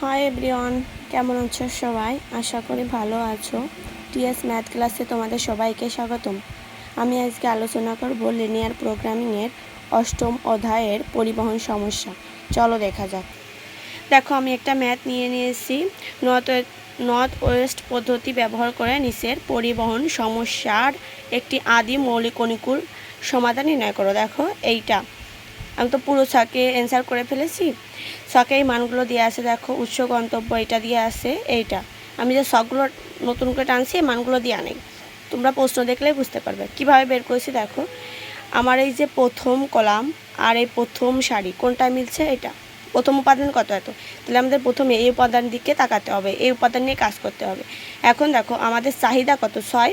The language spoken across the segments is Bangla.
হাই এভরিওয়ান কেমন আছো সবাই? আশা করি ভালো আছো। টিএস ম্যাথ ক্লাসে তোমাদের সবাইকে স্বাগতম। আমি আজকে আলোচনা করব লিনিয়ার প্রোগ্রামিংয়ের অষ্টম অধ্যায়ের পরিবহন সমস্যা। চলো দেখা যাক। দেখো, আমি একটা ম্যাথ নিয়ে নিয়েছি। নর্থ নর্থ ওয়েস্ট পদ্ধতি ব্যবহার করে নিচের পরিবহন সমস্যার একটি আদি মৌলিক অনুকূল সমাধান নির্ণয় করো। দেখো, এইটা। আমি তো পুরো ছকে অ্যান্সার করে ফেলেছি। ছকে এই মানগুলো দিয়ে আছে, দেখো, উৎস, গন্তব্য, এটা দিয়ে আছে, এইটা। আমি যে শখগুলো নতুন করে টানছি, এই মানগুলো দিয়ে নেই। তোমরা প্রশ্ন দেখলেই বুঝতে পারবে। কীভাবে বের করেছি, দেখো, আমার এই যে প্রথম কলাম আর এই প্রথম শাড়ি কোনটা মিলছে? এটা। প্রথম উপাদান কত এত? তাহলে আমাদের প্রথমে এই উপাদান দিকে তাকাতে হবে, এই উপাদান নিয়ে কাজ করতে হবে। এখন দেখো, আমাদের চাহিদা কত? ছয়।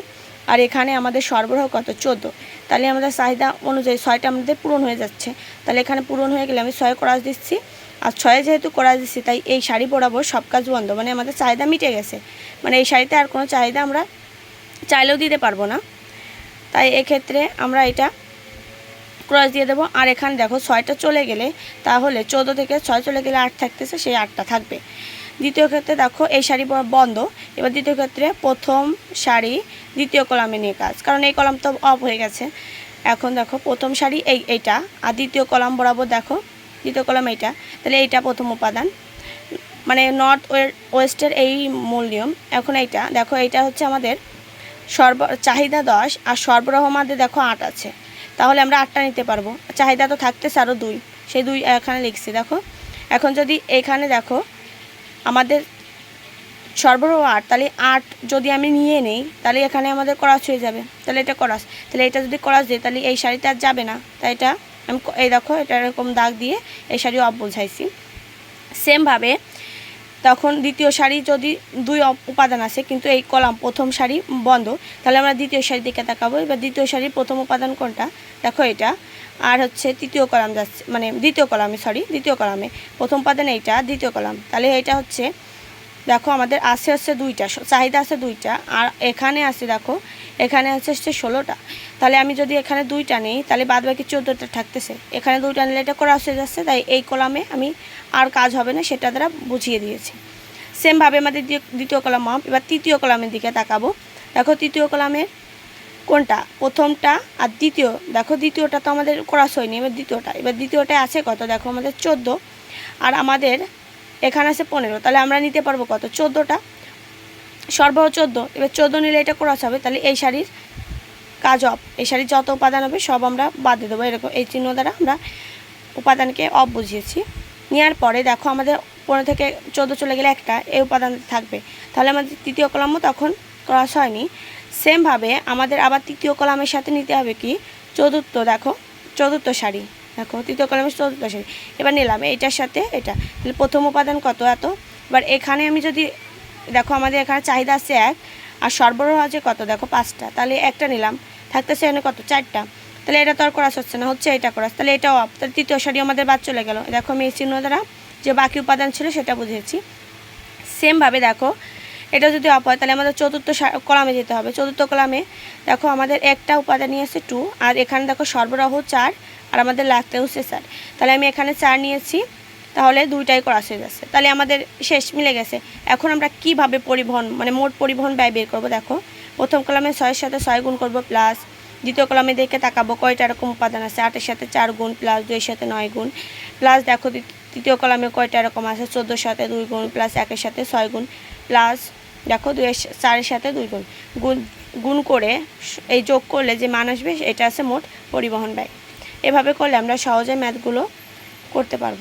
আর এখানে আমাদের সরবরাহ কত? চোদ্দ। তাহলে আমাদের চাহিদা অনুযায়ী ছয়টা আমাদের পূরণ হয়ে যাচ্ছে। তাহলে এখানে পূরণ হয়ে গেলে আমি ছয় করাজ দিচ্ছি। আর ছয়ে যেহেতু করাজ দিচ্ছি, তাই এই শাড়ি বরাবর সব কাজ বন্ধ। মানে আমাদের চাহিদা মিটে গেছে। মানে এই শাড়িতে আর কোনো চাহিদা আমরা চাইলেও দিতে পারব না। তাই এক্ষেত্রে আমরা এটা ক্রস দিয়ে দেবো। আর এখানে দেখো ছয়টা চলে গেলে, তাহলে চোদ্দ থেকে ছয় চলে গেলে আট থাকতেছে, সেই আটটা থাকবে। দ্বিতীয় ক্ষেত্রে দেখো, এই শাড়ি বন্ধ। এবার দ্বিতীয় ক্ষেত্রে প্রথম শাড়ি দ্বিতীয় কলামে নিয়ে কাজ। কারণ এই কলাম তো অফ হয়ে গেছে। এখন দেখো, প্রথম শাড়ি এই, এইটা। আর দ্বিতীয় কলাম বরাবর দেখো, দ্বিতীয় কলাম এইটা। তাহলে এইটা প্রথম উপাদান। মানে নর্থ ওয়েস্টের এই মূল নিয়ম। এখন এইটা, দেখো, এইটা হচ্ছে আমাদের সর্ব, চাহিদা দশ আর সরবরাহ আমাদের দেখো আট আছে। তাহলে আমরা আটটা নিতে পারব। চাহিদা তো থাকতেছে আরও দুই। সেই দুই এখানে লিখছি, দেখো। এখন যদি এখানে দেখো আমাদের সরবরাহ আট তাহলে আট যদি আমি নিয়ে নেই, তাহলে এখানে আমাদের করাস হয়ে যাবে। তাহলে এটা করাস। তাহলে এটা যদি করাস দিই তাহলে এই শাড়িটা আর যাবে না। তাই এটা আমি এই দেখো, এটা এরকম দাগ দিয়ে এই শাড়ি অফ বোঝাইছি সেমভাবে তখন দ্বিতীয় শাড়ি যদি দুই উপাদান আছে, কিন্তু এই কলাম প্রথম শাড়ি বন্ধ, তাহলে আমরা দ্বিতীয় শাড়ির দিকে তাকাবো। এবার দ্বিতীয় শাড়ির প্রথম উপাদান কোনটা? দেখো এটা। আর হচ্ছে তৃতীয় কলাম যাচ্ছে মানে দ্বিতীয় কলামে সরি দ্বিতীয় কলামে। প্রথম উপাদান এইটা, দ্বিতীয় কলাম। তাহলে এটা হচ্ছে দেখো, আমাদের আছে হচ্ছে দুইটা চাহিদা আছে দুইটা, আর এখানে আছে দেখো, এখানে আছে হচ্ছে ষোলোটা। তাহলে আমি যদি এখানে দুইটা নিই, তাহলে বাদ বাকি চোদ্দোটা থাকতেছে। এখানে দুইটা নিলে এটা করা হয়ে যাচ্ছে, তাই এই কলামে আমি আর কাজ হবে না, সেটা দ্বারা বুঝিয়ে দিয়েছি। সেমভাবে আমাদের দ্বিতীয় কলাম মাপ, এবার তৃতীয় কলামের দিকে তাকাবো। দেখো, তৃতীয় কলামের কোনটা? প্রথমটা আর দ্বিতীয়। দেখো, দ্বিতীয়টা তো আমাদের ক্রস হয়নি, এবার দ্বিতীয়টা। এবার দ্বিতীয়টা আছে কত? দেখো, আমাদের চোদ্দ। আর আমাদের এখানে আছে পনেরো, তাহলে আমরা নিতে পারব কত? চোদ্দোটা। সর্বহ চোদ্দ, এবার চোদ্দ নিলে এটা ক্রস হবে, তাহলে এই শাড়ির কাজ অফ এই শাড়ির যত উপাদান হবে, সব আমরা বাদ দিয়ে দেবো। এরকম এই চিহ্ন দ্বারা আমরা উপাদানকে অফ বুঝিয়েছি। নেওয়ার পরে দেখো আমাদের পনেরো থেকে চোদ্দ চলে গেলে একটা, এই উপাদান থাকবে। তাহলে আমাদের তৃতীয় কলামও তখন ক্রস হয়নি। সেমভাবে আমাদের আবার তৃতীয় কলামের সাথে নিতে হবে কি? চতুর্থ, দেখো, চতুর্থ শাড়ি। দেখো, তৃতীয় কলামের চতুর্থ শাড়ি এবার নিলাম, এইটার সাথে এটা। প্রথম উপাদান কত এত? এবার এখানে আমি যদি, দেখো আমাদের এখানে চাহিদা আছে এক, আর সরবরাহ আছে কত? দেখো পাঁচটা। তাহলে একটা নিলাম, থাকতেছে এখানে কত? চারটা। তাহলে এটা তো আর করাস হচ্ছে না, হচ্ছে এটা করাস তাহলে এটাও অফ তাহলে তৃতীয় শাড়ি আমাদের বাদ চলে গেল। দেখো আমি এই চিহ্ন দ্বারা যে বাকি উপাদান ছিল সেটা বুঝেছি সেমভাবে দেখো, এটা যদি অফ হয়, তাহলে আমাদের চতুর্থ কলামে যেতে হবে। চতুর্থ কলামে দেখো আমাদের একটা উপাদান নিয়েছে টু আর এখানে দেখো সরবরাহ চার আর আমাদের লাগতে হচ্ছে চার তাহলে আমি এখানে চার নিয়েছি, তাহলে দুইটাই করা হয়ে যাচ্ছে। তাহলে আমাদের শেষ মিলে গেছে। এখন আমরা কীভাবে পরিবহন মানে মোট পরিবহন ব্যয় বের করব, দেখো। প্রথম কলামে ছয়ের সাথে ছয় গুণ করব প্লাস দ্বিতীয় কলামে দেখে তাকাবো কয়টা এরকম উপাদান আছে। আটের সাথে চার গুণ প্লাস দুইয়ের সাথে নয় গুণ। প্লাস দেখো তৃতীয় কলামে কয়টা এরকম আছে? চোদ্দোর সাথে দুই গুণ প্লাস একের সাথে ছয় গুণ প্লাস দেখো দুইয়ের চারের সাথে দুই গুণ। গুণ গুণ করে এই যোগ করলে যে মান আসবে, এটা আছে মোট পরিবহন ব্যয়। এভাবে করলে আমরা সহজে ম্যাথগুলো করতে পারব।